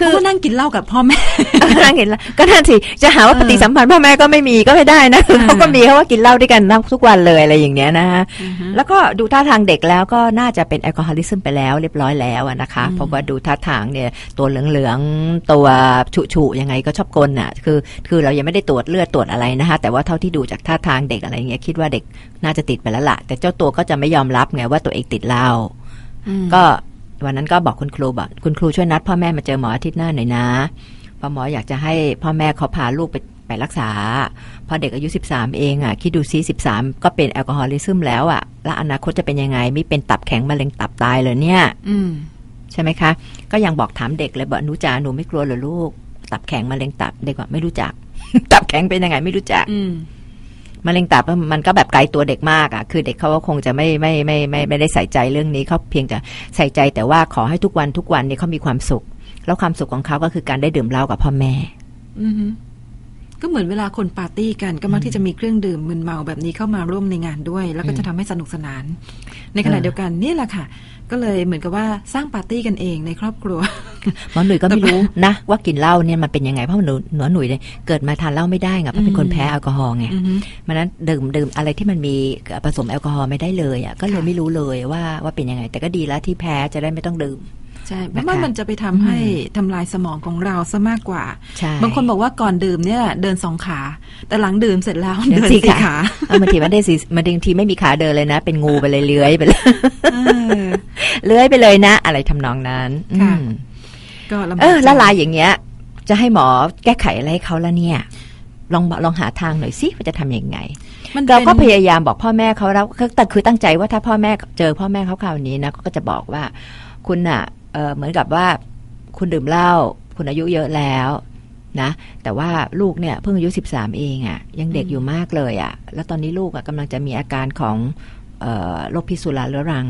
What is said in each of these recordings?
คือนั่งกินเหล้ากับพ่อแม่นั่งกินก็นั่นสิจะหาว่าปฏิสัมพันธ์พ่อแม่ก็ไม่มีก็ไม่ได้นะเขาก็มีเขาว่ากินเหล้าด้วยกันทุกวันเลยอะไรอย่างเงี้ยนะฮะแล้วก็ดูท่าทางเด็กแล้วก็น่าจะเป็นแอลกอฮอลิซึมไปแล้วเรียบร้อยแล้วนะคะเพราะว่าดูท่าทางเนี่ยตัวเหลืองๆตัวฉุๆยังไงก็ชอบกลน่ะคือ คือเรายังไม่ได้ตรวจเลือดตรวจอะไรนะคะแต่ว่าเท่าที่ดูจากท่าทางเด็กอะไรเงี้ยคิดว่าเด็กน่าจะติดไปแล้วล่ะแต่เจ้าตัวก็จะไม่ยอมรับไงว่าตัวเองติดเหล้าก็ วันนั้นก็บอกคุณครูบอกคุณครูช่วยนัดพ่อแม่มาเจอหมออาทิตย์หน้าหน่อยนะเพราะหมออยากจะให้พ่อแม่เขาพาลูกไปไปรักษา พอเด็กอายุ 13 เองอะ คิดดูซิ13 ก็เป็นแอลกอฮอลิซึมแล้วอะ แล้วอนาคตจะเป็นยังไง ไม่เป็นตับแข็งมะเร็งตับตายเลยเนี่ยใช่ไหมคะ ก็ยังบอกถามเด็กเลยบอกหนูจ๋าหนูไม่กลัวเหรอลูก ตับแข็งมะเร็งตับเด็กว่าไม่รู้จัก ตับแข็งเป็นยังไงไม่รู้จัก มะเร็งตับมันก็แบบไกลตัวเด็กมากอะคือเด็กเขาก็คงจะไม่ไม่ไม่ไม่ไม่ได้ใส่ใจเรื่องนี้เขาเพียงแต่ใส่ใจแต่ว่าขอให้ทุกวันทุกวันนี้เขามีความสุข แล้วความสุขของเขาก็คือการได้ดื่มเหล้ากับพ่อแม่ อื ก็เหมือนเวลาคนปาร์ตี้กันก็มักที่จะมีเครื่องดื่มมึนเมาแบบนี้เข้ามาร่วมในงานด้วย แล้วก็จะทำให้สนุกสนาน ในขณะเดียวกันนี่แหละค่ะ ก็เลยเหมือนกับว่าสร้างปาร์ตี้กันเองในครอบครัวหมอหนุ่ยก็ไม่รู้นะ ว่ากินเหล้าเนี่ยมันเป็นยังไงเพราะหนูหนูหนุ่ยเนี่ยเกิดมาทานเหล้าไม่ได้ไงเพราะเป็นคนแพ้แอลกอฮอล์ไงมันนั้นดื่มดื่มอะไรที่มันมีผสมแอลกอฮอล์ไม่ได้เลยอะก็เลยไม่รู้เลยว่าว่าเป็นยังไง แต่ก็ดีแล้วที่แพ้จะได้ไม่ต้องดื่ม ใช่เพราะว่ามันจะไปทำให้ทำลายสมองของเราซะมากกว่า บางคนบอกว่าก่อนดื่มเนี่ยเดินสองขา แต่หลังดื่มเสร็จแล้วเดินสี่ขาบางทีมันได้สี่บางทีไม่มีขาเดินเลยนะ เป็นงูไปเลยเลื้อยไปเลยเลื้อยไปเลยนะ อะไรทำนองนั้นก็เออละลายอย่างเงี้ย จะให้หมอแก้ไขอะไรให้เขาแล้วเนี่ยลองลองหาทางหน่อยสิว่าจะทํำยังไงเราก็พยายามบอกพ่อแม่เขาแล้วแต่คือตั้งใจว่าถ้าพ่อแม่เจอพ่อแม่เขาคราวนี้นะก็จะบอกว่าคุณอะ เหมือนกับว่าคุณดื่มเหล้าคุณอายุเยอะแล้วนะแต่ว่าลูกเนี่ยเพิ่งอายุสิบสามเองอะ่ะยังเด็กอยู่มากเลยอะ่ะแล้วตอนนี้ลูกอะ่ะกำลังจะมีอาการของโรคพิษสุราเรื้อรัง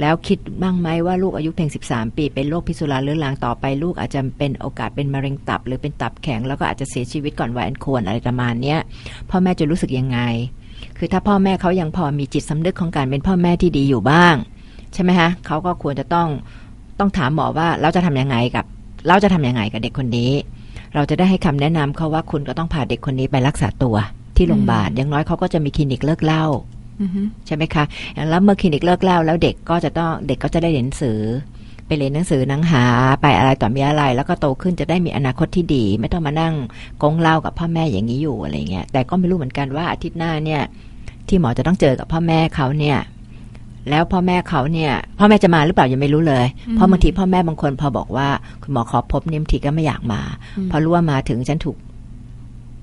แล้วคิดบ้างไหมว่าลูกอายุเพียงสิบสามปี เป็นโรคพิษสุราเรื้อรังต่อไปลูกอาจจะเป็นโอกาสเป็นมะเร็งตับ หรือเป็นตับแข็งแล้วก็อาจจะเสียชีวิตก่อนวัยอันควรอะไรประมาณเนี้ยพ่อแม่จะรู้สึกยังไง คือถ้าพ่อแม่เขายังพอมีจิตสำนึกของการเป็นพ่อแม่ที่ดีอยู่บ้าง ใช่ไหมฮะเขาก็ควรจะต้อง ต้องถามหมอว่าเราจะทํำยังไงกับ เราจะทํำยังไงกับเด็กคนนี้ เราจะได้ให้คำแนะนำเขาว่าคุณก็ต้องพาเด็กคนนี้ไปรักษาตัว ที่โรงพยาบาลอย่างน้อยเขาก็จะมีคลินิกเลิกเล่าใช่ไหมคะแล้วเมื่อคลินิกเลิกเล่าแล้วเด็กก็จะต้องเด็กก็จะได้เรียนหนังสือ ไปเรียนหนังสือนังหาไปอะไรต่อมีอะไร แล้วก็โตขึ้นจะได้มีอนาคตที่ดี ไม่ต้องมานั่งกงเล่ากับพ่อแม่อย่างนี้อยู่อะไรเงี้ยแต่ก็ไม่รู้เหมือนกันว่าอาทิตย์หน้าเนี่ย ที่หมอจะต้องเจอกับพ่อแม่เขาเนี่ย แล้วพ่อแม่เขาเนี่ย พ่อแม่จะมาหรือเปล่ายังไม่รู้เลย เพราะบางทีพ่อแม่บางคนพอบอกว่า คุณหมอขอพบเนี่ยบางทีก็ไม่อยากมา เพราะรู้ว่ามาถึงฉันถูก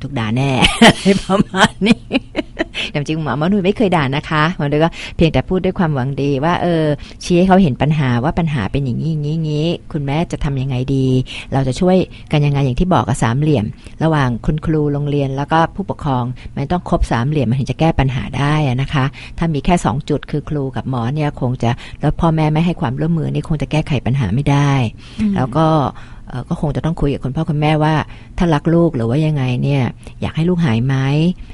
ถูกด่าแน่ประมาณนี้แต่จริงหมอมนุยไม่เคยด่านะคะหมอนุยก็เพียงแต่พูดด้วยความหวังดี ว่าเออชี้ให้เขาเห็นปัญหาว่าปัญหาเป็นอย่างนี้อย่างนี้อย่างนี้คุณแม่จะทำยังไงดี เราจะช่วยกันยังไงอย่างที่บอกกับสามเหลี่ยม ระหว่างคุณครูโรงเรียนแล้วก็ผู้ปกครอง มันต้องครบสามเหลี่ยมมันถึงจะแก้ปัญหาได้นะคะ ถ้ามีแค่สองจุดคือครูกับหมอเนี่ยคงจะแล้วพ่อแม่ไม่ให้ความร่วมมือนี่คงจะแก้ไขปัญหาไม่ได้ แล้วก็ ก็คงจะต้องคุยกับคุณพ่อคุณแม่ว่า ถ้ารักลูกหรือว่ายังไงเนี่ย อยากให้ลูกหายไหม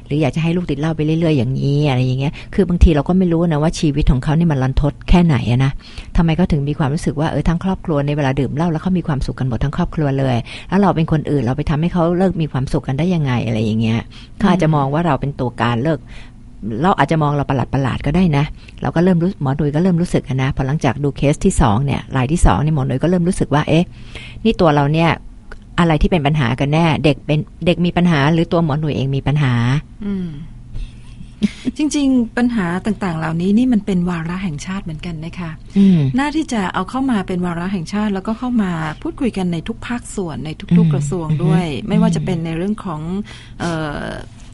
หรืออยากจะให้ลูกติดเหล้าไปเรื่อยๆอย่างนี้อะไรอย่างเงี้ยคือบางทีเราก็ไม่รู้นะว่าชีวิตของเขานี่มันรันทดแค่ไหนนะทำไมเขาถึงมีความรู้สึกว่าเออทั้งครอบครัวในเวลาดื่มเหล้าแล้วเขามีความสุขกันหมดทั้งครอบครัวเลย แล้วเราเป็นคนอื่นเราไปทำให้เขาเลิกมีความสุขกันได้ยังไงอะไรอย่างเงี้ยเขาอาจจะมองว่าเราเป็นตัวการเลิก เราอาจจะมองเราประหลาดประหลาดก็ได้นะ เราก็เริ่มรู้หมอหนุ่ยก็เริ่มรู้สึกนะพอหลังจากดูเคสที่สองเนี่ยรายที่สองนี่หมอหนุ่ยก็เริ่มรู้สึกว่าเอ๊ะนี่ตัวเราเนี่ยอะไรที่เป็นปัญหากันแน่ เด็กเป็นเด็กมีปัญหา หรือตัวหมอหนุ่ยเองมีปัญหา อืจริง ๆ ปัญหาต่างๆ เหล่านี้นี่มันเป็นวาระแห่งชาติเหมือนกันนะคะน่าที่จะเอาเข้ามาเป็นวาระแห่งชาติ แล้วก็เข้ามาพูดคุยกันในทุกภาคส่วนในทุก ๆ กระทรวงด้วย ไม่ว่าจะเป็นในเรื่องของ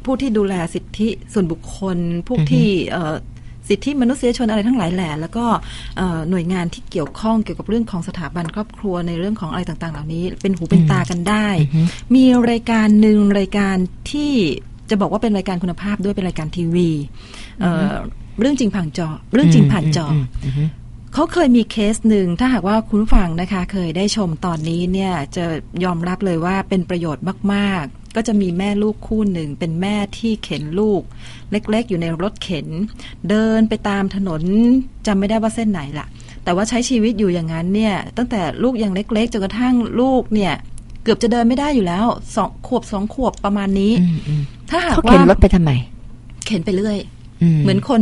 ผู้ที่ดูแลสิทธิส่วนบุคคลพวกที่สิทธิมนุษยชนอะไรทั้งหลายแหล่แล้วก็หน่วยงานที่เกี่ยวข้องเกี่ยวกับเรื่องของสถาบันครอบครัวในเรื่องของอะไรต่าง ๆ เหล่านี้ เป็นหูเป็นตากันได้ มีรายการหนึ่งรายการที่จะบอกว่าเป็นรายการคุณภาพด้วยเป็นรายการทีวีเรื่องจริงผ่านจอ เรื่องจริงผ่านจอเขาเคยมีเคสหนึ่งถ้าหากว่าคุณฟังนะคะ เคยได้ชมตอนนี้เนี่ยจะยอมรับเลยว่าเป็นประโยชน์มาก ๆ ก็จะมีแม่ลูกคู่หนึ่ง เป็นแม่ที่เข็นลูก เล็กๆ อยู่ในรถเข็น เดินไปตามถนนจำไม่ได้ว่าเส้นไหนละแต่ว่าใช้ชีวิตอยู่อย่างนั้นเนี่ยตั้งแต่ลูกยังเล็กๆจนกระทั่งลูกเนี่ยเกือบจะเดินไม่ได้อยู่แล้วสองขวบสองขวบประมาณนี้ถ้าหากว่าเข็นรถไปทำไม เข็นไปเรื่อยเหมือนคน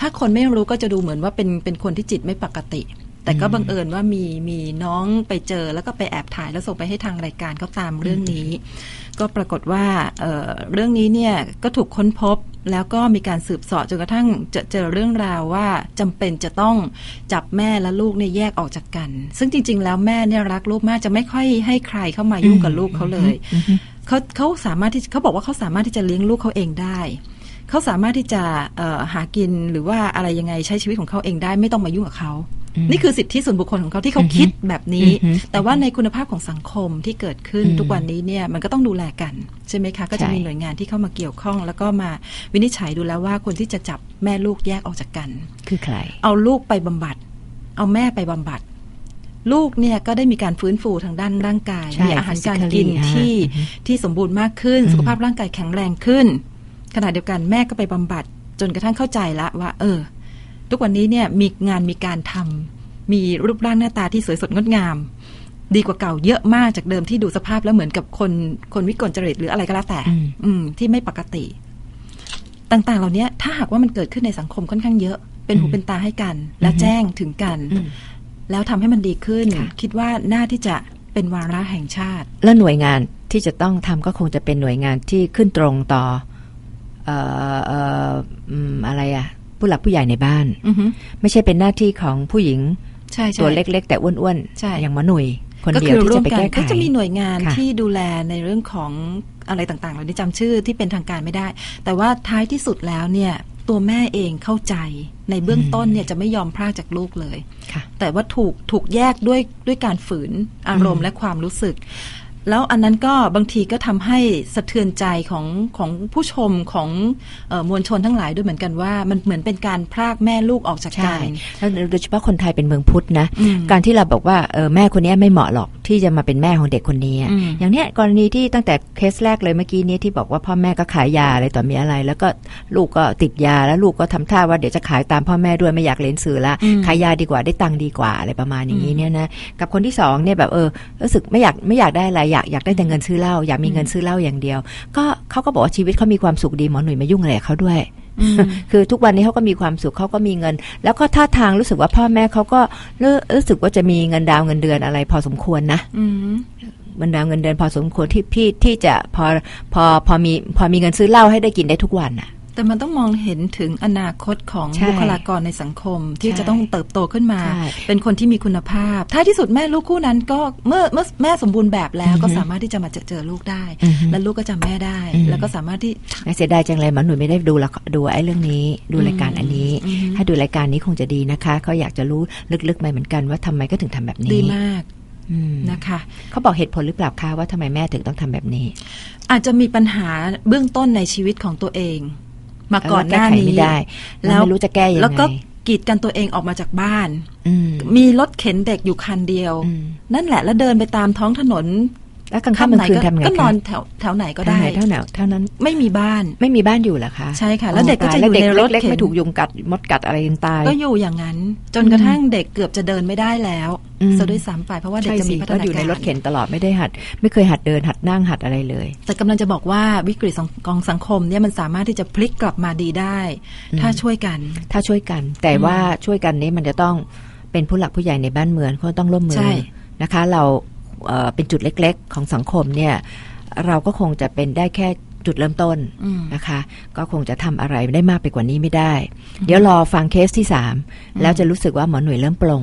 ถ้าคนไม่รู้ก็จะดูเหมือนว่าเป็นเป็นคนที่จิตไม่ปกติ แต่ก็บังเอิญว่ามีมีน้องไปเจอแล้วก็ไปแอบถ่ายแล้วส่งไปให้ทางรายการเขาตามเรื่องนี้ ก็ปรากฏว่าเเรื่องนี้เนี่ยก็ถูกค้นพบแล้วก็มีการสืบสอจนกระทั่งเจอเจอเรื่องราวว่าจำเป็นจะต้องจับแม่และลูกเนี่ยแยกออกจากกัน ซึ่งจริง ๆ แล้วแม่เนี่ยรักลูกมากจะไม่ค่อยให้ใครเข้ามายุ่งกับลูกเขาเลยเขาเขาสามารถที่เขาบอกว่าเขาสามารถที่จะเลี้ยงลูกเขาเองได้ เขาสามารถที่จะหากินหรือว่าอะไรยังไงใช้ชีวิตของเขาเองได้ไม่ต้องมายุ่งกับเขานี่คือสิทธิส่วนบุคคลของเขาที่เขาคิดแบบนี้ แต่ว่าในคุณภาพของสังคมที่เกิดขึ้นทุกวันนี้เนี่ยมันก็ต้องดูแลกันใช่ไหมคะ ก็จะมีหน่วยงานที่เข้ามาเกี่ยวข้อง แล้วก็มาวินิจฉัยดูแล้วว่าคนที่จะจับแม่ลูกแยกออกจากกัน คือใคร เอาลูกไปบำบัด เอาแม่ไปบำบัด ลูกเนี่ยก็ได้มีการฟื้นฟูทางด้านร่างกาย มีอาหารการกินที่ที่สมบูรณ์มากขึ้น สุขภาพร่างกายแข็งแรงขึ้น ขณะเดียวกันแม่ก็ไปบำบัด จนกระทั่งเข้าใจละว่า เออ ทุกวันนี้เนี่ยมีงานมีการทำมีรูปร่างหน้าตาที่สวยสดงดงาม ดีกว่าเก่าเยอะมากจากเดิมที่ดูสภาพแล้วเหมือนกับคนคนวิกลจริตหรืออะไรก็แล้วแต่ อืมที่ไม่ปกติ ต่างๆ เหล่านี้ถ้าหากว่ามันเกิดขึ้นในสังคมค่อนข้างเยอะ เป็นหูเป็นตาให้กัน และแจ้งถึงกัน แล้วทำให้มันดีขึ้น คิดว่าน่าที่จะเป็นวาระแห่งชาติ และหน่วยงานที่จะต้องทำก็คงจะเป็นหน่วยงานที่ขึ้นตรงต่อเอ่อเอ่ออะไรอะผู้หลักผู้ใหญ่ในบ้านไม่ใช่เป็นหน้าที่ของผู้หญิงตัวเล็ก ๆ แต่อ้วนๆอย่างมหนุ่ยคนเดียวที่จะไปแก้ไขก็จะมีหน่วยงานที่ดูแลในเรื่องของอะไรต่างๆเราได้จำชื่อที่เป็นทางการไม่ได้ แต่ว่าท้ายที่สุดแล้วเนี่ยตัวแม่เองเข้าใจในเบื้องต้นเนี่ยจะไม่ยอมพรากจากลูกเลย แต่ว่าถูกถูกแยกด้วยด้วยการฝืนอารมณ์และความรู้สึก แล้วอันนั้นก็บางทีก็ทำให้สะเทือนใจของของผู้ชมของอมวลชนทั้งหลายด้วยเหมือนกันว่า มันเหมือนเป็นการพรากแม่ลูกออกจากกันแล้วโดยเฉพาะคนไทยเป็นเมืองพุทธนะ การที่เราบอกว่าเออแม่คนนี้ไม่เหมาะหรอกที่จะมาเป็นแม่ของเด็กคนนี้ อย่างเนี้ยกรณีที่ตั้งแต่เคสแรกเลยเมื่อกี้นี้ที่บอกว่าพ่อแม่ก็ขายยาอะไรต่อมีอะไร แล้วก็ลูกก็ติดยาแล้วลูกก็ทำท่าว่าเดี๋ยวจะขายตามพ่อแม่ด้วยไม่อยากเรียนสื่อละขายยาดีกว่าได้ตังค์ดีกว่าอะไรประมาณอย่างนี้เนี่ยนะกับคนที่สองเนี่ยแบบเออรู้สึกไม่อยากไม่อยากได้อะไรอยากอยากได้แต่เงินซื้อเหล้าอยากมีเงินซื้อเหล้าอย่างเดียว ก็เขาก็บอกว่าชีวิตเขามีความสุขดีหมอหนุ่ยมายุ่งอะไรเขาด้วยคือทุกวันนี้เขาก็มีความสุขเขาก็มีเงิน แล้วก็ท่าทางรู้สึกว่าพ่อแม่เขาก็รู้สึกว่าจะมีเงินดาวเงินเดือนอะไร พอสมควรนะเงินดาวเงินเดือนพอสมควรที่พี่ที่จะพอพอพอมีพอมีเงินซื้อเหล้าให้ได้กินได้ทุกวันอะ แต่มันต้องมองเห็นถึงอนาคตของบุคลากรในสังคม ที่จะต้องเติบโตขึ้นมา เป็นคนที่มีคุณภาพ ท้ายที่สุดแม่ลูกคู่นั้นก็เมื่อเมื่อแม่สมบูรณ์แบบแล้วก็สามารถที่จะมาเจอเจอลูกได้ และลูกก็จำแม่ได้ แล้วก็สามารถที่เสียดายจังเลยมันหนูไม่ได้ดูละดูไอ้เรื่องนี้ดูรายการอันนี้ ถ้าดูรายการนี้คงจะดีนะคะเขาอยากจะรู้ลึกๆไปเหมือนกันว่าทำไมก็ถึงทำแบบนี้ดีมากนะคะเขาบอกเหตุผลหรือเปล่าคะว่าทำไมแม่ถึงต้องทำแบบนี้ อาจจะมีปัญหาเบื้องต้นในชีวิตของตัวเอง มาก่อนหน้านี้แล้วไม่รู้จะแก้ยังไงแล้วก็กีดกันตัวเองออกมาจากบ้าน มีรถเข็นเด็กอยู่คันเดียว นั่นแหละแล้วเดินไปตามท้องถนน แล้วกลางค่ำกลางคืนทำไงก็นอนแถวแถวไหนก็ได้เท่าไหนเท่านั้นไม่มีบ้านไม่มีบ้านอยู่เหรอคะใช่ค่ะ แล้วเด็กก็จะอยู่ในรถเล็กไม่ถูกยุงกัดมดกัดอะไรตาย ก็อยู่อย่างนั้น จนกระทั่งเด็กเกือบจะเดินไม่ได้แล้วซะด้วยซ้ำไปเพราะว่าเด็กจะมีพัฒนาการอยู่ในรถเข็นตลอดไม่ได้หัด ไม่เคยหัดเดินหัดนั่งหัดอะไรเลย แต่กำลังจะบอกว่าวิกฤตกองสังคมเนี่ยมันสามารถที่จะพลิกกลับมาดีได้ ถ้าช่วยกัน ถ้าช่วยกัน แต่ว่าช่วยกันนี้มันจะต้องเป็นผู้หลักผู้ใหญ่ในบ้านเมืองเขาต้องร่วมมือนะคะ เรา เป็นจุดเล็ก ๆ ของสังคมเนี่ยเราก็คงจะเป็นได้แค่จุดเริ่มต้นนะคะ ก็คงจะทำอะไรได้มากไปกว่านี้ไม่ได้ เดี๋ยวรอฟังเคสที่สามแล้วจะรู้สึกว่าหมอหน่วยเริ่มปลง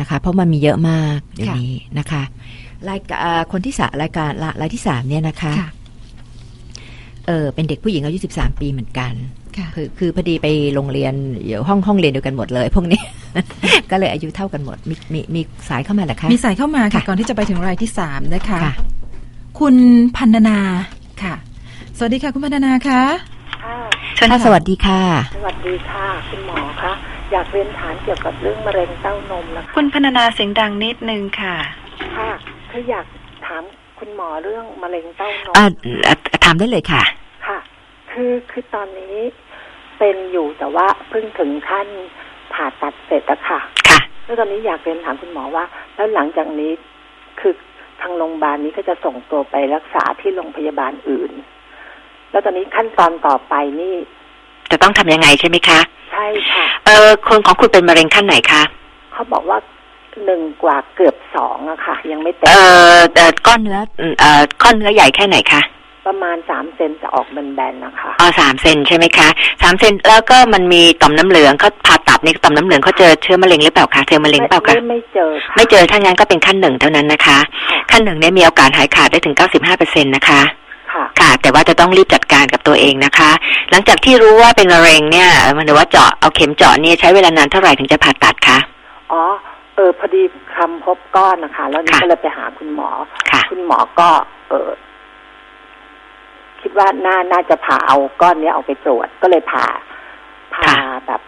นะคะ เพราะมันมีเยอะมากเดี๋ยวนี้นะคะรายการคนที่สารายการรายที่สามเนี่ยนะคะ เออเป็นเด็กผู้หญิงอายุสิบสามปีเหมือนกัน คือคือพอดีไปโรงเรียนอยู่ห้องห้องเรียนเดียวกันหมดเลย พวกนี้ ก็เลยอายุเท่ากันหมด มีมีมีสายเข้ามาแหละคะ มีสายเข้ามาค่ะก่อนที่จะไปถึงรายที่สามนะคะ คุณพันนาค่ะ สวัสดีค่ะคุณพันนาคะค่ะสวัสดีค่ะ สวัสดีค่ะ คุณหมอคะอยากเรียนถามเกี่ยวกับเรื่องมะเร็งเต้านมนะคะคุณพันนาเสียงดังนิดนึงค่ะ ค่ะคืออยากถามคุณหมอเรื่องมะเร็งเต้านมถามได้เลยค่ะ คือคือตอนนี้เป็นอยู่แต่ว่าเพิ่งถึงขั้นผ่าตัดเสร็จแล้วค่ะค่ะแล้วตอนนี้อยากเรียนถามคุณหมอว่า แล้วหลังจากนี้คือทางโรงพยาบาลนี้ก็จะส่งตัวไปรักษาที่โรงพยาบาลอื่น แล้วตอนนี้ขั้นตอนต่อไปนี่ จะต้องทำยังไงใช่ไหมคะ ใช่ค่ะ เออคนของคุณเป็นมะเร็งขั้นไหนคะเขาบอกว่าหนึ่งกว่าเกือบสองอะค่ะ ยังไม่เต็เอมอเอ่อก้อนเนื้อเอ่อก้อนเนื้อใหญ่แค่ไหนคะ ประมาณสามเซนจะออกแบนๆนะคะอ๋อสามเซนใช่ไหมคะสามเซนแล้วก็มันมีต่อมน้ำเหลืองเขาผ่าตัดนี่ต่อมน้ำเหลืองเขาเจอเชื้อมะเร็งหรือเปล่าคะเจอมะเร็งหรือเปล่าคะไม่ไม่เจอค่ะไม่เจอถ้างั้นก็เป็นขั้นหนึ่งเท่านั้นนะคะค่ะขั้นหนึ่งเนี่ยมีโอกาสหายขาดได้ถึง95เปอร์เซ็นต์นะคะค่ะค่ะแต่ว่าจะต้องรีบจัดการกับตัวเองนะคะ หลังจากที่รู้ว่าเป็นมะเร็งเนี่ยเอ่อมันหรือว่าเจาะเอาเข็มเจาะเนี่ยใช้เวลานานเท่าไหร่ถึงจะผ่าตัดคะอ๋อเออพอดีคำพบก้อนนะคะ แล้วนี่ค่ะก็เลยไปหาคุณหมอค่ะคุณหมอก็เออ คิดว่าน่าน่าจะผ่าเอาก้อนเนี้ยออกไปตรวจก็เลยผ่าผ่าค่ะแบบ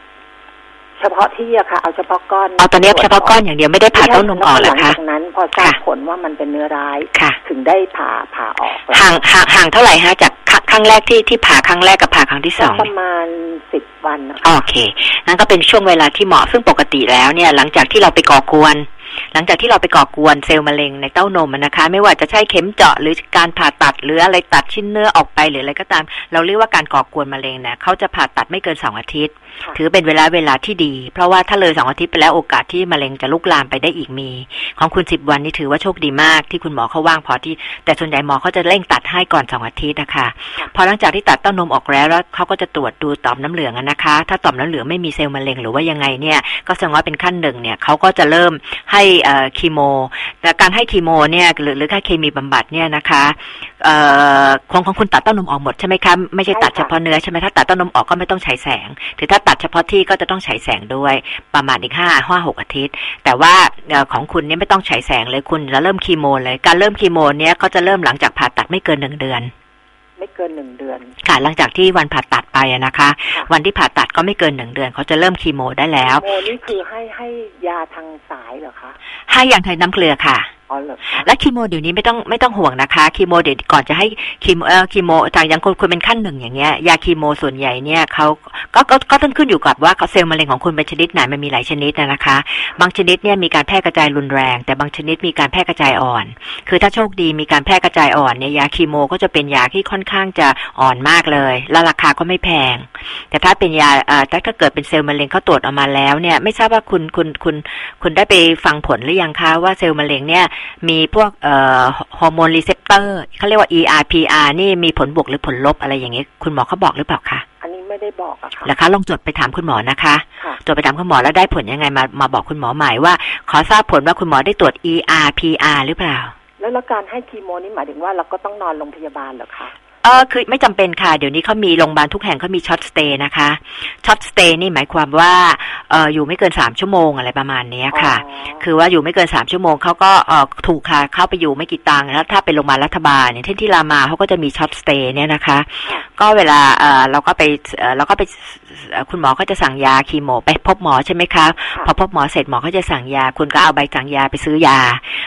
เฉพาะที่อะค่ะ เอาเฉพาะก้อนเอาตอนนี้เฉพาะก้อนอย่างเดียวไม่ได้ผ่าเต้านมออกเหรอหลัคะจากนั้น พอทราบค่ะผลว่ามันเป็นเนื้อร้ายค่ะถึงได้ผ่าผ่าออกแล้วห่างห่างห่างเท่าไหร่ฮะจากครั้งครั้งแรกที่ที่ผ่าครั้งแรกกับผ่าครั้งที่สองประมาณสิบวันนะคะโอเคนั่นก็เป็นช่วงเวลาที่เหมาะซึ่งปกติแล้วเนี่ย หลังจากที่เราไปก่อกวน หลังจากที่เราไปก่อกวนเซลล์มะเร็งในเต้านมอะนะคะ ไม่ว่าจะใช้เข็มเจาะหรือการผ่าตัดหรืออะไรตัดชิ้นเนื้อออกไปหรืออะไรก็ตาม เราเรียกว่าการก่อกวนมะเร็งเนี่ยเขาจะผ่าตัดไม่เกินสองอาทิตย์ค่ะถือเป็นเวลาเวลาที่ดี เพราะว่าถ้าเลยสองอาทิตย์ไปแล้วโอกาสที่มะเร็งจะลุกลามไปได้อีกมี ของคุณสิบวันนี่ถือว่าโชคดีมากที่คุณหมอเขาว่างพอที่ แต่ส่วนใหญ่หมอเขาจะเร่งตัดให้ก่อนสองอาทิตย์นะคะพอหลังจากที่ตัดเต้านมออกแล้วแล้วเขาก็จะตรวจดูต่อมน้ำเหลืองอะนะคะ ถ้าต่อมน้ำเหลืองไม่มีเซลล์มะเร็งหรือว่ายังไงเนี่ยก็แสดงว่าเป็นขั้นหนึ่งเนี่ยเขาก็จะเริ่มให้เอ่อคีโม แต่การให้คีโมเนี่ยหรือหรือค่าเคมีบำบัดเนี่ยนะคะเอของของคุณตัดเต้านมออกหมดใช่ไหมคะไม่ใช่ตัดเฉพาะเนื้อใช่ไหมถ้าตัดเต้านมออกก็ไม่ต้องฉายแสงถือถ้าตัดเฉพาะที่ก็จะต้องฉายแสงด้วยประมาณอีกห้าห้าหกอาทิตย์ แต่ว่าของคุณเนี่ยไม่ต้องฉายแสงเลยคุณจะเริ่มคีโมเลยการเริ่มคีโมเนี่ยเขาจะเริ่มหลังจากผ่าตัดไม่เกินหนึ่งเดือน ไม่เกินหนึ่งเดือน ค่ะหลังจากที่วันผ่าตัดไปอะนะคะค่ะวันที่ผ่าตัดก็ไม่เกินหนึ่งเดือน เขาจะเริ่มคีโมได้แล้วโมนี่คือให้ให้ยาทางสายเหรอคะ ให้อย่างไทยน้ำเกลือค่ะ อ๋อเหรอและคีโมเดี๋ยวนี้ไม่ต้องไม่ต้องห่วงนะคะคีโมเดี๋ยวก่อนจะให้คีโมเอ่อคีโมจากย่างคนคุณเป็นขั้นหนึ่งอย่างเงี้ยยาคีโมส่วนใหญ่เนี่ยเขาก็ก็ก็ต้องขึ้นอยู่กับว่าเซลล์มะเร็งของคุณเป็นชนิดไหนมันมีหลายชนิดนะนะคะ บางชนิดเนี่ยมีการแพร่กระจายรุนแรง แต่บางชนิดมีการแพร่กระจายอ่อน คือถ้าโชคดีมีการแพร่กระจายอ่อนเนี่ยยาคีโมก็จะเป็นยาที่ค่อนข้างจะอ่อนมากเลย และราคาก็ไม่แพง แต่ถ้าเป็นยาเอ่อถ้าถ้าเกิดเป็นเซลล์มะเร็งเขาตรวจออกมาแล้วเนี่ยไม่ทราบว่าคุณคุณคุณคุณได้ไปฟังผลหรือยังคะว่าเซลล์มะเร็งเนี่ยมีพวกเอ่อฮอร์โมนรีเซพเตอร์เขาเรียกว่า ERPR นี่มีผลบวกหรือผลลบอะไรอย่างเงี้ยคุณหมอเขาบอกหรือเปล่าคะอันนี้ไม่ได้บอกอะค่ะแล้วคะลองจดไปถามคุณหมอนะคะค่ะจดไปถามคุณหมอแล้วได้ผลยังไงมามาบอกคุณหมอใหม่ว่าขอทราบผลว่าคุณหมอได้ตรวจ ERPR หรือเปล่าแล้วแล้วการให้คีโมนี่หมายถึงว่าเราก็ต้องนอนโรงพยาบาลเหรอคะ เออคือไม่จำเป็นค่ะ เดี๋ยวนี้เขามีโรงพยาบาลทุกแห่งเขามีช็อตสเตย์นะคะช็อตสเตย์นี่หมายความว่าเอออยู่ไม่เกินสามชั่วโมงอะไรประมาณเนี้ยค่ะอ๋อคือว่าอยู่ไม่เกินสามชั่วโมงเขาก็เออถูกค่ะเข้าไปอยู่ไม่กี่ตังค์แล้วถ้าเป็นโรงพยาบาลรัฐบาลอย่างเช่นที่รามาเขาก็จะมีช็อตสเตย์เนี่ยนะคะค่ะก็เวลาเออเราก็ไปเออเราก็ไปเอ่อคุณหมอก็จะสั่งยาคีโมไปพบหมอใช่ไหมคะค่ะพอพบหมอเสร็จหมอก็จะสั่งยา คุณก็เอาใบสั่งยาไปซื้อยา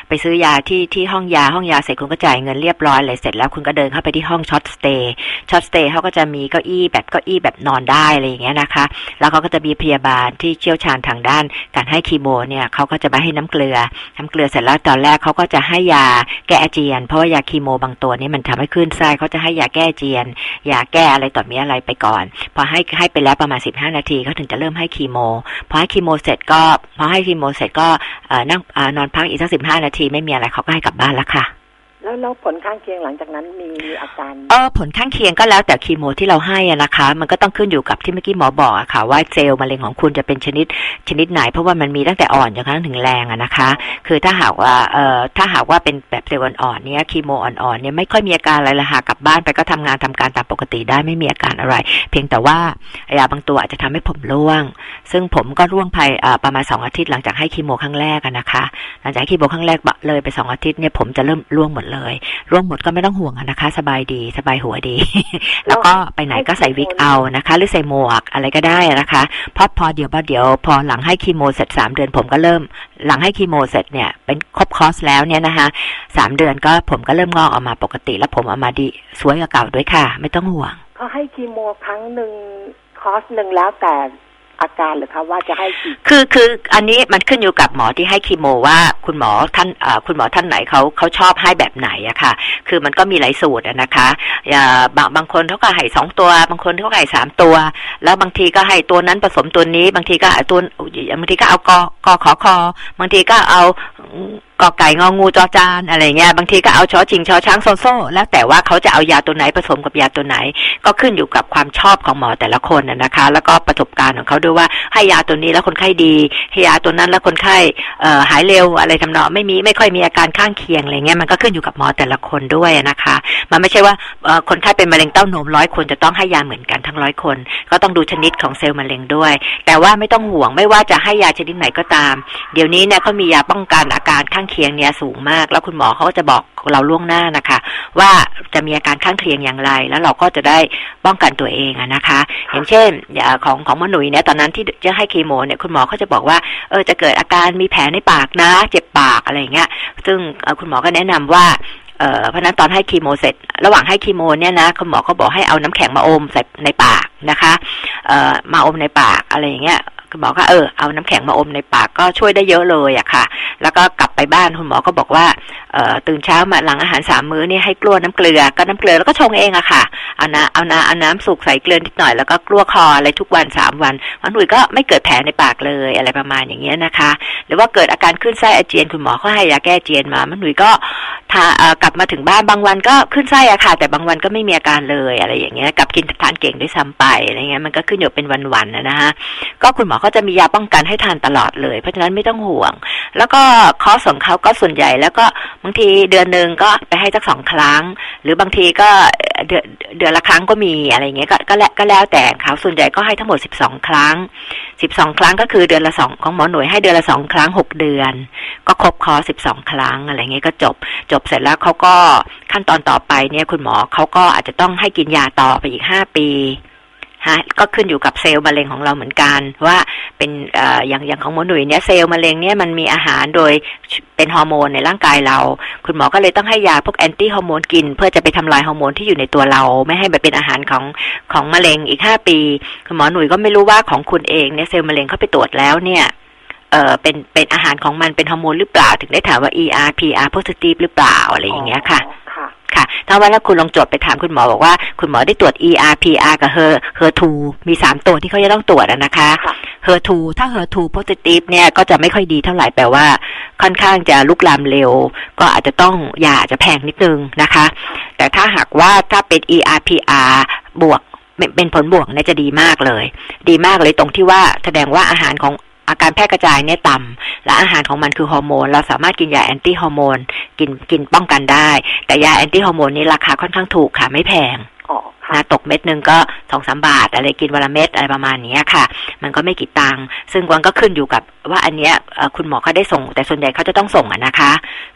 ไปซื้อยาที่ที่ห้องยาห้องยาเสร็จคุณก็จ่ายเงินเรียบร้อยเลยเสร็จแล้วคุณก็เดินเข้าไปที่ห้องช็อตสเตย์ช็อตสเตย์เขาก็จะมีเก้าอี้แบบเก้าอี้แบบนอนได้อะไรอย่างเงี้ยนะคะ แล้วเขาก็จะมีพยาบาลที่เชี่ยวชาญทางด้าน การให้คีโมเนี่ยเขาก็จะมาให้น้ำเกลือ น้ำเกลือเสร็จแล้วตอนแรกเขาก็จะให้ยาแก้อาเจียน เพราะว่ายาคีโมบางตัวนี่มันทำให้คลื่นไส้เขาจะให้ยาแก้อาเจียน ยาแก้อะไรต่อมีอะไรไปก่อน พอให้ให้ไปแล้วประมาณ 15 นาทีเขาถึงจะเริ่มให้คีโมพอให้คีโมเสร็จก็พอให้คีโมเสร็จก็นั่งอนอนพักอีกสักสิบห้านาทีไม่มีอะไรเขาก็ให้กลับบ้านแล้วค่ะ แล้วแล้วผลข้างเคียงหลังจากนั้นมีอาการเออผลข้างเคียงก็แล้วแต่คีโมที่เราให้อะนะคะ มันก็ต้องขึ้นอยู่กับที่เมื่อกี้หมอบอกอะค่ะ ว่าเซลล์มะเร็งของคุณจะเป็นชนิดชนิดไหน เพราะว่ามันมีตั้งแต่อ่อนจนกระทั่งถึงแรงอะนะคะ คือถ้าหากว่าเอ่อถ้าหากว่าเป็นแบบเซลล์อ่อนๆเนี่ยคีโมอ่อนๆเนี่ยไม่ค่อยมีอาการอะไรลยค่ะกลับบ้านไปก็ทำงานทำการตามปกติได้ไม่มีอาการอะไร เพียงแต่ว่ายาบางตัวอาจจะทำให้ผมร่วง ซึ่งผมก็ร่วงภายอ่อประมาณสองอาทิตย์หลังจากให้คีโมครั้งแรกอะนะคะ หลังจากคีโมครั้งแรกเลยไปสองอาทิตย์เนี่ยผมจะเริ่มร่วงหมดเลยร่วงหมดก็ไม่ต้องห่วงอะนะคะ สบายดีสบายหัวดี แล้วก็ไปไหนก็ใส่วิกเอานะคะ หรือใส่หมวกอะไรก็ได้นะคะเพราะพอเดี๋ยวพอเดี๋ยวพอหลังให้คีโมเสร็จสามเดือนผมก็เริ่ม หลังให้คีโมเสร็จเนี่ยเป็นครบคอร์สแล้วเนี่ยนะคะสามเดือนก็ผมก็เริ่มงอกออกมาปกติ แล้วผมออกมาดีสวยกว่าเก่าด้วยค่ะ ไม่ต้องห่วงเขาให้คีโมครั้งหนึ่งคอร์สหนึ่งแล้วแต่ อาการหรือคะว่าจะให้คือคืออันนี้มันขึ้นอยู่กับหมอที่ให้คีโมว่าคุณหมอท่านคุณหมอท่านไหนเขาเขาชอบให้แบบไหนอะค่ะ คือมันก็มีหลายสูตรนะคะบางบางคนเขาก็ให้สองตัว บางคนเขาก็ให้สามตัว แล้วบางทีก็ให้ตัวนั้นผสมตัวนี้ บางทีก็ตัวบางทีก็เอากอกอขอคอบางทีก็เอา กอไก่งองูจอจานอะไรเงี้ยบางทีก็เอาชอชิงชอช้างโซโซแล้วแต่ว่าเขาจะเอายาตัวไหนผสมกับยาตัวไหน ก็ขึ้นอยู่กับความชอบของหมอแต่ละคนนะคะ แล้วก็ประสบการณ์ของเขาด้วยว่าให้ยาตัวนี้แล้วคนไข้ดีให้ยาตัวนั้นแล้วคนไข้หายเร็วอะไรทำนองไม่มีไม่ค่อยมีอาการข้างเคียงอะไรเงี้ยมันก็ขึ้นอยู่กับหมอแต่ละคนด้วยนะคะ มันไม่ใช่ว่าคนไข้เป็นมะเร็งเต้านมร้อยคนจะต้องให้ยาเหมือนกันทั้งร้อยคน ก็ต้องดูชนิดของเซลล์มะเร็งด้วย แต่ว่าไม่ต้องห่วงไม่ว่าจะให้ยาชนิดไหนก็ตาม เดี๋ยวนี้เนี่ยเขามียาป้องกันอาการข้างเคียงเนี่ยสูงมาก แล้วคุณหมอเขาจะบอกเราล่วงหน้านะคะ ว่าจะมีอาการข้างเคียงอย่างไร แล้วเราก็จะได้ป้องกันตัวเองนะคะ อย่างเช่นของของมหนุยเนี่ยตอนนั้นที่จะให้คีโมเนี่ยคุณหมอเขาจะบอกว่าเออจะเกิดอาการมีแผลในปากนะ เจ็บปากอะไรเงี้ยซึ่งคุณหมอก็แนะนำว่าเพราะนั้นตอนให้คีโมเสร็จ ระหว่างให้คีโมเนี่ยนะคุณหมอก็บอกให้เอาน้ำแข็งมาอมใส่ในปากนะคะมาอมในปากอะไรอย่างเงี้ย คุณหมอก็เออเอาน้ำแข็งมาอมในปากก็ช่วยได้เยอะเลยอะค่ะ แล้วก็กลับไปบ้านคุณหมอก็บอกว่าเออตื่นเช้ามาหลังอาหารสามมื้อนี่ให้กลัวน้ำเกลือก็น้ำเกลือแล้วก็ชงเองอะค่ะเอาน้ำเอาน้ำเอาน้ำสุกใส่เกลือนิดหน่อยแล้วก็กลัวคออะไรทุกวันสามวันวันหนุ่ยก็ไม่เกิดแผลในปากเลยอะไรประมาณอย่างเงี้ยนะคะ หรือว่าเกิดอาการขึ้นไส้อาเจียนคุณหมอก็ให้ยาแก้เจียนมา มันหนุ่ยก็ทากลับมาถึงบ้านบางวันก็ขึ้นไส้อะค่ะ แต่บางวันก็ไม่มีอาการเลยอะไรอย่างเงี้ยกับกินทานเก่งด้วยซ้ำไปอะไรเงี้ยมันก็ขึ้นอยู่เป็นวันๆนะฮะก็คุณหมอก็จะมียาป้องกันให้ทานตลอดเลย เพราะฉะนั้นไม่ต้องห่วง แล้วก็คอสของเขาก็ส่วนใหญ่ แล้วก็บางทีเดือนหนึ่งก็ไปให้สักสองครั้ง หรือบางทีก็เดือนเดือนละครั้งก็มีอะไรเงี้ยก็ก็แล้วก็แล้วแต่เขาส่วนใหญ่ก็ให้ทั้งหมดสิบสองครั้งสิบสองครั้งก็คือเดือนละสองของหมอหน่วยให้เดือนละสองครั้งหกเดือน ก็ครบคอสิบสองครั้งอะไรเงี้ยก็จบ จบเสร็จแล้วเขาก็ขั้นตอนต่อไปเนี่ยคุณหมอเขาก็อาจจะต้องให้กินยาต่อไปอีกห้าปี ฮะก็ขึ้นอยู่กับเซลล์มะเร็งของเราเหมือนกันว่าเป็นออย่างอย่างของหมอหนุ่ยเนี่ยเซลล์มะเร็งเนี่ยมันมีอาหารโดยเป็นฮอร์โมนในร่างกายเรา คุณหมอก็เลยต้องให้ยาพวกแอนตี้ฮอร์โมนกิน เพื่อจะไปทำลายฮอร์โมนที่อยู่ในตัวเรา ไม่ให้แบบเป็นอาหารของของมะเร็งอีกห้าปี คุณหมอหนุ่ยก็ไม่รู้ว่าของคุณเองเนี่ยเซลล์มะเร็งเขาไปตรวจแล้วเนี่ยเออเป็นเป็นอาหารของมันเป็นฮอร์โมนหรือเปล่าถึงได้ถามว่า ER PR positive หรือเปล่าอะไรอย่างเงี้ยค่ะ ถ้าว่าถ้าคุณลองจดไปถามคุณหมอบอกว่าคุณหมอได้ตรวจ ER PR กับ HER HER2 มีสามตัวที่เขาจะต้องตรวจนะคะ HER2 ถ้า HER2 positive เนี่ยก็จะไม่ค่อยดีเท่าไหร่แปลว่า ค่อนข้างจะลุกลามเร็ว ก็อาจจะต้องยาจะแพงนิดนึงนะคะ แต่ถ้าหากว่าถ้าเป็น ER PR บวกเป็นผลบวกเนี่ยจะดีมากเลย ดีมากเลยตรงที่ว่าแสดงว่าอาหารของ อาการแพร่กระจายเนี่ยต่ำและอาหารของมันคือฮอร์โมน เราสามารถกินยาแอนตี้ฮอร์โมนกินกินป้องกันได้ แต่ยาแอนตี้ฮอร์โมนนี้ราคาค่อนข้างถูกค่ะไม่แพงนะตกเม็ดหนึ่งก็สองสามบาท อะไรกินวันละเม็ดอะไรประมาณนี้ค่ะ มันก็ไม่กี่ตังค์ซึ่งวันก็ขึ้นอยู่กับว่าอันเนี้ยคุณหมอเขาได้ส่ง แต่ส่วนใหญ่เขาจะต้องส่งอะนะคะ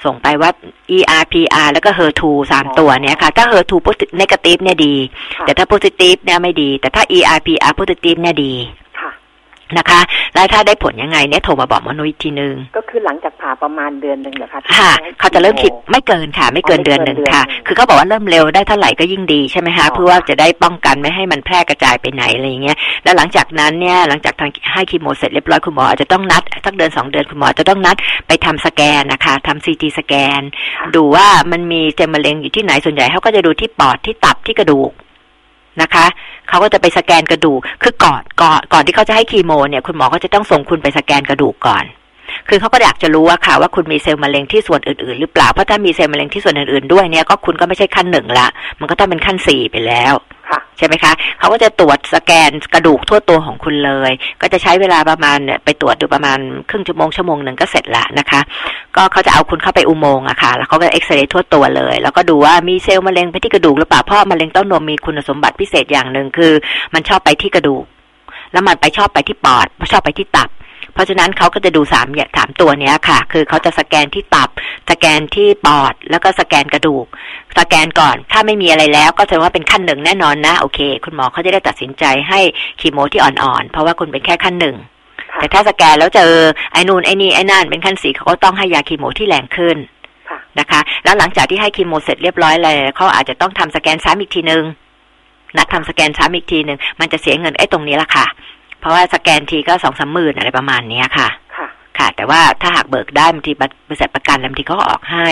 ส่งไปว่า ERPR แล้วก็ HER2 สามตัวเนี้ยค่ะ ถ้า HER2 negative เนี่ยดี แต่ถ้า positive เนี่ยไม่ดี แต่ถ้า ERPR positive เนี่ยดี นะคะ แล้วถ้าได้ผลยังไงเนี่ยโทรมาบอกมนุษย์ทีนึง ก็คือหลังจากผ่าประมาณเดือนหนึ่งเหรอคะค่ะ เขาจะเริ่มคิดไม่เกินค่ะ ไม่เกินเดือนหนึ่งค่ะ คือเขาบอกว่าเริ่มเร็วได้เท่าไหร่ก็ยิ่งดีใช่ไหมคะเพื่อว่าจะได้ป้องกันไม่ให้มันแพร่กระจายไปไหนอะไรเงี้ยแล้วหลังจากนั้นเนี่ยหลังจากทางให้คีโมเสร็จเรียบร้อยคุณหมออาจจะต้องนัดสักเดือนสองเดือนคุณหมอจะต้องนัดไปทำสแกนนะคะทำซีทีสแกน ดูว่ามันมีเซลล์มะเร็งอยู่ที่ไหนส่วนใหญ่เขาก็จะดูที่ปอดที่ตับที่กระดูก นะคะเขาก็จะไปสแกนกระดูก คือก่อนก่อนก่อนที่เขาจะให้คีโมเนี่ยคุณหมอก็จะต้องส่งคุณไปสแกนกระดูกก่อน คือเขาก็อยากจะรู้ว่าค่ะว่าคุณมีเซลล์มะเร็งที่ส่วนอื่นๆ หรือเปล่าเพราะถ้ามีเซลล์มะเร็งที่ส่วนอื่นๆด้วยเนี่ยก็คุณก็ไม่ใช่ขั้นหนึ่งละมันก็ต้องเป็นขั้นสี่ไปแล้ว ใช่ไหมคะเขาก็จะตรวจสแกนกระดูกทั่วตัวของคุณเลย ก็จะใช้เวลาประมาณเนี่ยไปตรวจดูประมาณครึ่งชั่วโมงชั่วโมงหนึ่งก็เสร็จละนะคะ ก็เขาจะเอาคุณเข้าไปอุโมงค์อะค่ะ แล้วเขาก็เอ็กซเรย์ทั่วตัวเลย แล้วก็ดูว่ามีเซลล์มะเร็งไปที่กระดูกหรือเปล่าเพราะมะเร็งเต้านมมีคุณสมบัติพิเศษอย่างหนึ่งคือ มันชอบไปที่กระดูกแล้วมันไปชอบไปที่ปอดชอบไปที่ตับ ราะฉะนั้นเขาก็จะดูสามอย่างสามตัวเนี้ยค่ะ คือเขาจะสแกนที่ตับ สแกนที่ปอด แล้วก็สแกนกระดูก สแกนก่อน ถ้าไม่มีอะไรแล้วก็แสดงว่าเป็นขั้นหนึ่งแน่นอนนะ โอเค คุณหมอเขาจะได้ตัดสินใจให้คีโมที่อ่อนๆ เพราะว่าคุณเป็นแค่ขั้นหนึ่ง แต่ถ้าสแกนแล้วเจอไอ้นูนไอ้นี่ไอ้นั่นเป็นขั้นสี่เขาก็ต้องให้ยาคีโมที่แรงขึ้นนะคะ แล้วหลังจากที่ให้คีโมเสร็จเรียบร้อยเลยเขาอาจจะต้องทำสแกนซ้ำอีกทีนึงนัดทำสแกนซ้ำอีกทีหนึ่งมันจะเสียเงินไอ้ตรงนี้ละค่ะ เพราะว่าสแกนทีก็สองสามหมื่นอะไรประมาณนี้ค่ะค่ะ แต่ว่าถ้าหากเบิกได้บางทีบริษัทประกันบางทีเขาก็ออกให้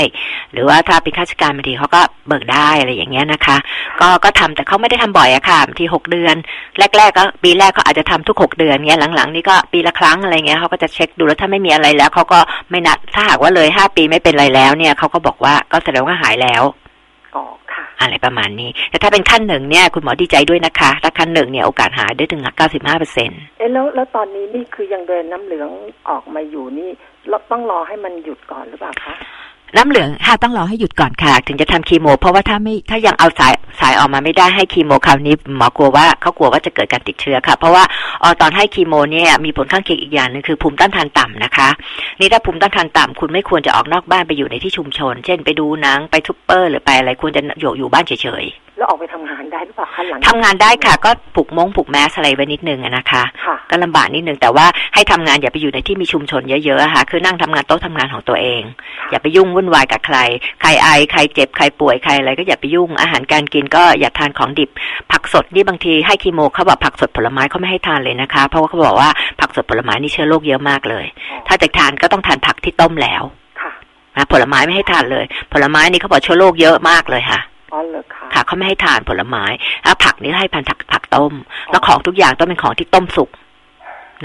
หรือว่าถ้าเป็นข้าราชการบางทีเขาก็เบิกได้อะไรอย่างเงี้ยนะคะ ก็ก็ทำแต่เขาไม่ได้ทำบ่อยอะค่ะบางทีหกเดือน แรก ๆ ก็ปีแรกเขาอาจจะทำทุกหกเดือนเงี้ยหลังๆ นี่ก็ปีละครั้งอะไรเงี้ยเขาก็จะเช็คดูแล้วถ้าไม่มีอะไรแล้วเขาก็ไม่นัดถ้าหากว่าเลยห้าปีไม่เป็นไรแล้วเนี่ยเขาก็บอกว่าก็แสดงว่าหายแล้ว อะไรประมาณนี้ แต่ถ้าเป็นขั้นหนึ่งเนี่ยคุณหมอดีใจด้วยนะคะ ถ้าขั้นหนึ่งเนี่ยโอกาสหายได้ถึงเก้าสิบห้าเปอร์เซ็นต์เอ๊ะแล้วแล้วตอนนี้นี่คือยังเดินน้ำเหลืองออกมาอยู่นี่ต้องรอให้มันหยุดก่อนหรือเปล่าคะ น้ำเหลืองค่ะต้องรอให้หยุดก่อนค่ะ ถึงจะทำคีโม เพราะว่าถ้าไม่ถ้ายังเอาสายสายออกมาไม่ได้ให้คีโมคราวนี้หมอกลัวว่าเขากลัวว่าจะเกิดการติดเชื้อค่ะ เพราะว่าออตอนให้คีโมเนี่ยมีผลข้างเคียงอีกอย่างหนึ่งคือภูมิต้านทานต่ำนะคะ นี่ถ้าภูมิต้านทานต่ำคุณไม่ควรจะออกนอกบ้านไปอยู่ในที่ชุมชน เช่น ไปดูหนังไปทุปเปอร์ หรือไปอะไรควรจะอยู่อยู่บ้านเฉย แล้วออกไปทำงานได้หรือเปล่าคะหลังทำงานได้ค่ะ ก็ผูกมงผูกแมสอะไรไว้นิดนึงนะคะ ก็ลำบากนิดนึงแต่ว่าให้ทำงานอย่าไปอยู่ในที่มีชุมชนเยอะๆค่ะ คือนั่งทำงานโต๊ะทำงานของตัวเอง อย่าไปยุ่งวุ่นวายกับใคร ใครไอใครเจ็บใครป่วยใครอะไรก็อย่าไปยุ่งอาหารการกินก็อย่าทานของดิบ ผักสดนี่บางทีให้คีโมเขาบอกผักสดผลไม้เขาไม่ให้ทานเลยนะคะ เพราะว่าเขาบอกว่าผักสดผลไม้นี่เชื้อโรคเยอะมากเลย ถ้าจะทานก็ต้องทานผักที่ต้มแล้วนะผลไม้ไม่ให้ทานเลย ผลไม้นี่เขาบอกเชื้อโรคเยอะมากเลยค่ะ อ๋อเหรอคะค่ะเขาไม่ให้ทานผลไม้แล้วผักนี่ให้พันผักผักต้ม แล้วของทุกอย่างต้องเป็นของที่ต้มสุก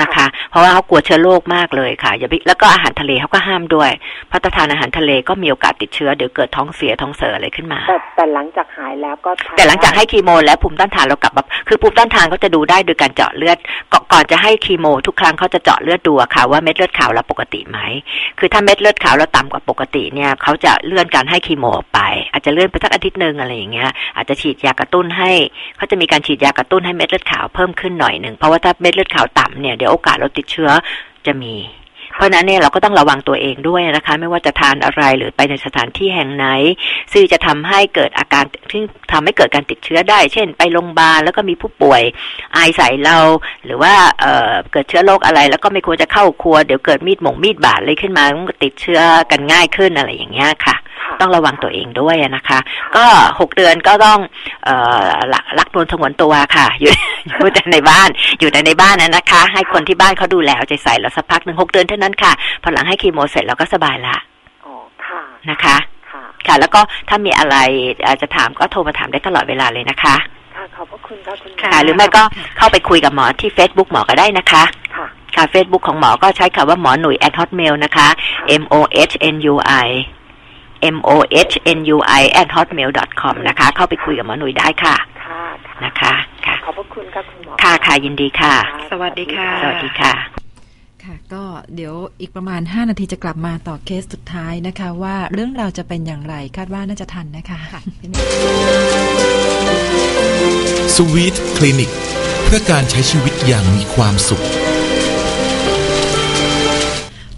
นะคะ เพราะว่าเขากลัวเชื้อโรคมากเลยค่ะอย่าไปแล้วก็อาหารทะเลเขาก็ห้ามด้วยเพราะถ้าทานอาหารทะเลก็มีโอกาสติดเชื้อเดี๋ยวเกิดท้องเสียท้องเสียอะไรขึ้นมา แต่แต่หลังจากหายแล้วก็แต่หลังจากให้คีโม แล้วภูมิต้านทานเรากลับมาคือภูมิต้านทานเขาจะดูได้โดยการเจาะเลือดก่อนจะให้คีโม ทุกครั้งเขาจะเจาะเลือดดูค่ะว่าเม็ดเลือดขาวเราปกติไหมคือถ้าเม็ดเลือดขาวเราต่ำกว่าปกติเนี่ยเขาจะเลื่อนการให้คีโมออกไป อาจจะเลื่อนไปสักอาทิตย์หนึ่งอะไรอย่างเงี้ยอาจจะฉีดยากระตุ้นให้เขาจะมีการฉีดยากระตุ้นให้เม็ดเลือดขาวเพิ่มขึ้นหน่อยหนึ่งเพราะว่าถ้าเม็ดเลือดขาวต่ำเนี่ยเดี๋ยวโอกาสเราติดเชื้อจะมี เพราะนั้นเนี่ยเราก็ต้องระวังตัวเองด้วยนะคะ ไม่ว่าจะทานอะไรหรือไปในสถานที่แห่งไหน ซึ่งจะทำให้เกิดอาการที่ทำให้เกิดการติดเชื้อได้ เช่น ไปโรงพยาบาลแล้วก็มีผู้ป่วยไอใส่เรา หรือว่าเเกิดเชื้อโรคอะไร แล้วก็ไม่ควรจะเข้าครัวเดี๋ยวเกิดมีดหมงมีดบาดเลยขึ้นมาก็ติดเชื้อกันง่ายขึ้นอะไรอย่างเงี้ยค่ะ ต้องระวังตัวเองด้วยนะคะ ก็หกเดือนก็ต้องเอ่อรักนวลสงวนตัวค่ะ อยู่อยู่แต่ในบ้านอยู่แต่ในบ้านนะนะคะ ให้คนที่บ้านเขาดูแลเอาใจใส่แล้วสักพักหนึ่งหกเดือนเท่านั้นค่ะพอหลังให้คีโมเสร็จเราก็สบายละอ๋อค่ะนะคะค่ะ แล้วก็ถ้ามีอะไรอาจจะถามก็โทรมาถามได้ตลอดเวลาเลยนะคะค่ะขอบพระคุณค่ะคุณค่ะ หรือไม่ก็เข้าไปคุยกับหมอที่ Facebook หมอก็ได้นะคะค่ะค่ะ Facebook ของหมอก็ใช้คำว่าหมอหนุ่ย at hotmail นะคะ m o h n u i m o h n u i at hotmail com นะคะ เข้าไปคุยกับหมอหนุ่ยได้ค่ะ ค่ะนะคะ ค่ะ ขอบพระคุณค่ะคุณหมอ ค่ะค่ะยินดีค่ะ สวัสดีค่ะ สวัสดีค่ะ ค่ะ ก็เดี๋ยวอีกประมาณ 5 นาทีจะกลับมาต่อเคสสุดท้ายนะคะ ว่าเรื่องราวจะเป็นอย่างไรคาดว่าน่าจะทันนะคะสวีทคลินิก เพื่อการใช้ชีวิตอย่างมีความสุข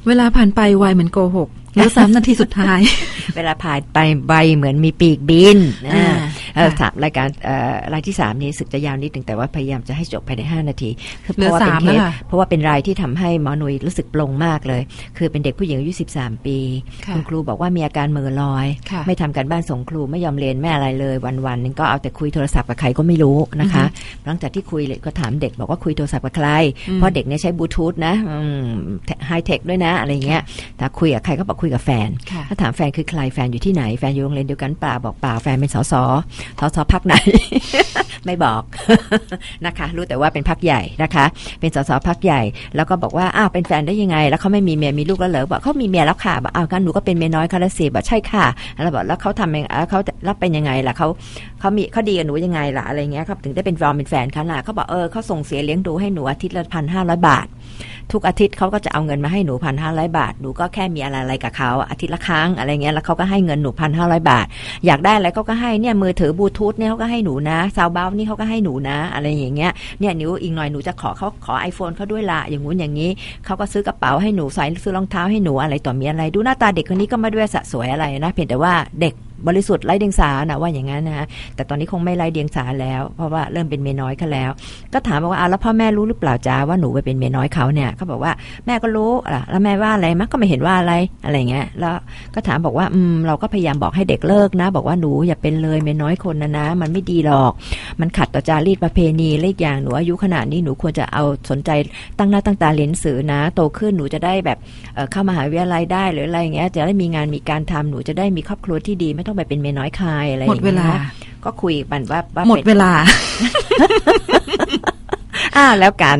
เวลาผ่านไปไวเหมือนโกหกแล้วสามนาทีสุดท้าย เวลาผ่านไปใบเหมือนมีปีกบิน สามรายการรายที่สามนี้สึกจะยาวนิดหนึ่งแต่ว่าพยายามจะให้จบภายในห้านาทีเพราะว่าเป็นเคสเพราะว่าเป็นรายที่ทำให้หมอหนุยรู้สึกปลงมากเลย คือเป็นเด็กผู้หญิงอายุสิบสามปีคุณครูบอกว่ามีอาการเมือลอย ไม่ทำการบ้านส่งครูไม่ยอมเรียนแม่อะไรเลย วันๆนึงก็เอาแต่คุยโทรศัพท์กับใครก็ไม่รู้นะคะ หลังจากที่คุยเลยก็ถามเด็กบอกว่าคุยโทรศัพท์กับใครเพราะเด็กเนี่ยใช้บลูทูธนะไฮเทคด้วยนะอะไรเงี้ยแต่คุยกับใครก็บอกคุยกับแฟน ถ้าถามแฟนคือใครแฟนอยู่ที่ไหนแฟนอยู่โรงเรียนเดียวกันป่าบอกป่าแฟนเป็นสสสสพักไหน ไม่บอกนะคะ รู้แต่ว่าเป็นพักใหญ่นะคะ เป็นสสพักใหญ่ แล้วก็บอกว่าอ้าวเป็นแฟนได้ยังไง แล้วเขาไม่มีเมียมีลูกแล้วเหรอบอกเขามีเมียแล้วค่ะบอกอ้าวกันหนูก็เป็นเมียน้อยคาราเซีบอกใช่ค่ะแล้วบอกแล้วเขาทำยังเขาแล้วเป็นยังไงล่ะเขาเขามีเขาดีกับหนูยังไงล่ะอะไรเงี้ยครับถึงได้เป็นฟอร์มเป็นแฟนเขาล่ะเขาบอกเออเขาส่งเสียเลี้ยงดูให้หนูอาทิตย์ละพันห้าร้อยบาท ทุกอาทิตย์เขาก็จะเอาเงินมาให้หนูพันห้าร้อยบาท หนูก็แค่มีอะไรอะไรกับเขาอาทิตย์ละครั้งอะไรเงี้ย แล้วเขาก็ให้เงินหนูพันห้าร้อยบาท อยากได้อะไรเขาก็ให้เนี่ยมือถือบลูทูธเนี่ยเขาก็ให้หนูนะซาวเบลนี่เขาก็ให้หนูนะ อะไรอย่างเงี้ย เนี่ยนิวอีกหน่อยหนูจะขอเขาขอไอโฟนเขาด้วยละอย่างงู้นอย่างนี้ เขาก็ซื้อกระเป๋าให้หนูใส่ซื้อรองเท้าให้หนูอะไรต่อมีอะไร ดูหน้าตาเด็กคนนี้ก็ไม่ด้วยสะสวยอะไรนะ เพียงแต่ว่าเด็ก บริสุทธิ์ไร้เดียงสานะว่าอย่างนั้นนะแต่ตอนนี้คงไม่ไร้เดียงสาแล้ว เพราะว่าเริ่มเป็นเมียน้อยกันแล้ว ก็ถามว่าอะแล้วพ่อแม่รู้หรือเปล่าจ้าว่าหนูไปเป็นเมียน้อยเขาเนี่ยเขาบอกว่าแม่ก็รู้อะแล้วแม่ว่าอะไรมั้ยก็ไม่เห็นว่าอะไรอะไรเงี้ยแล้วก็ถามบอกว่าอืมเราก็พยายามบอกให้เด็กเลิกนะ บอกว่าหนูอย่าเป็นเลยเมียน้อยคนนะนะ มันไม่ดีหรอก มันขัดต่อจารีตประเพณีเลขอย่างหนูอายุขนาดนี้หนูควรจะเอาสนใจตั้งหน้าตั้งตาเรียนหนังสือนะ โตขึ้นหนูจะได้แบบเข้ามหาวิทยาลัยได้หรืออะไรเงี้ยจะได้มีงานมีการทำหนูจะได้มีครอบครัวที่ดีไม่ต้องไปเป็นเมียน้อยคายอะไรอย่างเงี้ยหมดเวลา ก็คุยบันว่าหมดเวลาอ่าแล้วกัน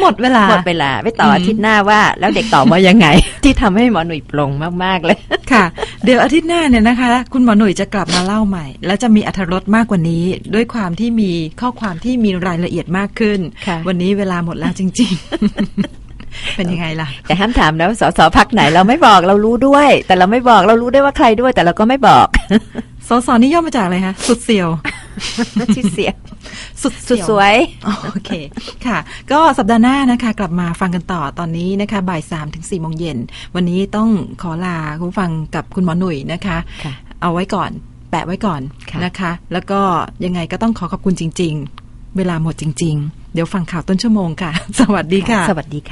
หมดเวลาหมดเวลาไปต่ออาทิตย์หน้าว่า แล้วเด็กตอบว่ายังไง ที่ทำให้หมอหนุ่ยปลงมากๆเลยค่ะ เดี๋ยวอาทิตย์หน้าเนี่ยนะคะ คุณหมอหนุ่ยจะกลับมาเล่าใหม่ และจะมีอรรถรสมากกว่านี้ ด้วยความที่มีข้อความที่มีรายละเอียดมากขึ้น วันนี้เวลาหมดแล้วจริง ๆ เป็นยังไงล่ะแต่ห้ามถามนะสสพักไหนเราไม่บอกเรารู้ด้วย แต่เราไม่บอกเรารู้ได้ว่าใครด้วย แต่เราก็ไม่บอกสสนี่ย่อมาจากอะไรคะสุดเสียวชื่อเสียวสุดสุดสวยโอเคค่ะ ก็สัปดาห์หน้านะคะ กลับมาฟังกันต่อตอนนี้นะคะ บ่ายสามถึงสี่โมงเย็น วันนี้ต้องขอลาคุณฟังกับคุณหมอหนุ่ยนะคะ เอาไว้ก่อนแปะไว้ก่อนนะคะ แล้วก็ยังไงก็ต้องขอขอบคุณจริง ๆ เวลาหมดจริง ๆ เดี๋ยวฟังข่าวต้นชั่วโมงค่ะ สวัสดีค่ะ สวัสดีค่ะ